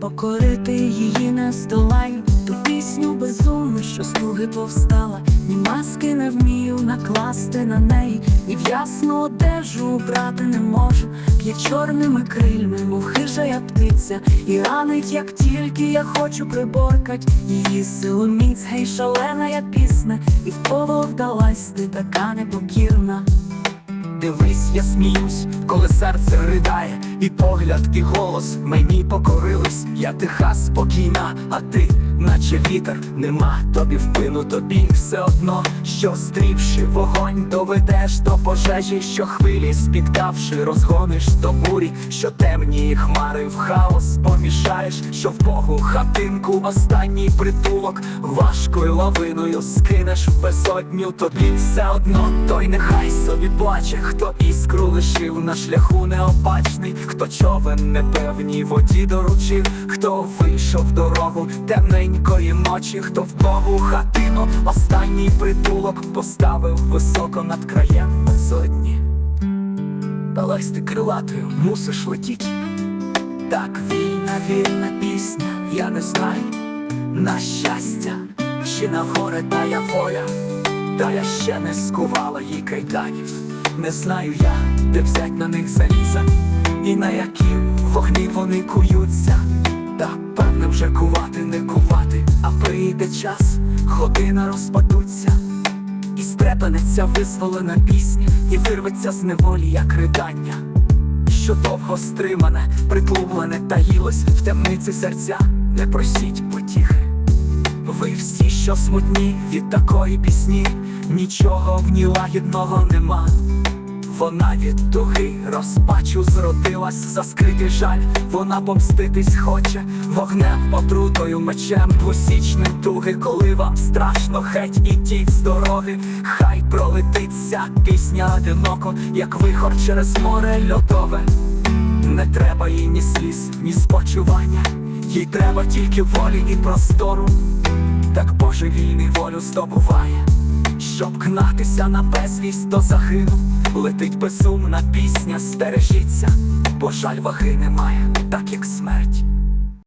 покорити її не здолаю. Ту пісню безумну, що з туги повстала, ні маски не вмію накласти на неї, і в ясну одежу убрати не можу. П'є чорними крильми, мов хижая птиця, і ранить, як тільки я хочу приборкать її силу міць, гей, шалена я пісня, і в коло вдалась ти така непокірна. Дивись, я сміюсь, коли серце ридає, і погляд, і голос мені покорились. Я тиха спокійна, а ти, наче вітер, нема тобі впину, тобі все одно, що стрівши вогонь, доведеш до пожежі, що хвилі спіткавши, розгониш до бурі, що темні хмари в хаос помішаєш, що в Богу хатинку останній притулок, важкою лавиною скинеш в безодню, тобі все одно, той нехай собі плаче, хто іскру лишив на шляху неопачний, хто човен непевній воді доручив, хто вийшов дорогу темненької ночі, хто в Богу хатину останній притулок поставив високо над краєм безодні. Далась ти крилатою, мусиш летіть. Так вільна, вільна пісня, я не знаю, на щастя, чи на горе тая воля, та я ще не скувала їй кайданів. Не знаю я, де взять на них заліза, і на які вогні вони куються. Та певне вже кувати, не кувати, а прийде час, година розпадуться. І стрепенеться визволена пісня, і вирветься з неволі, як ридання що довго стримане, притлумлене таїлось в темниці серця, не просіть потіхи. Ви всі, що смутні від такої пісні, нічого в ній лагідного нема. Вона від туги розпачу зродилась за скритий жаль, вона помститись хоче вогнем, отрутою, мечем, двосічним туги, коли вам страшно, геть ідіть з дороги, хай пролетиться пісня одиноко, як вихор через море льодове. Не треба їй ні сліз, ні спочування, їй треба тільки волі і простору. Так Боже вільний волю здобуває, щоб гнатися на безвість до загину. Летить безумна пісня, стережіться, бо жаль ваги немає, так як смерть.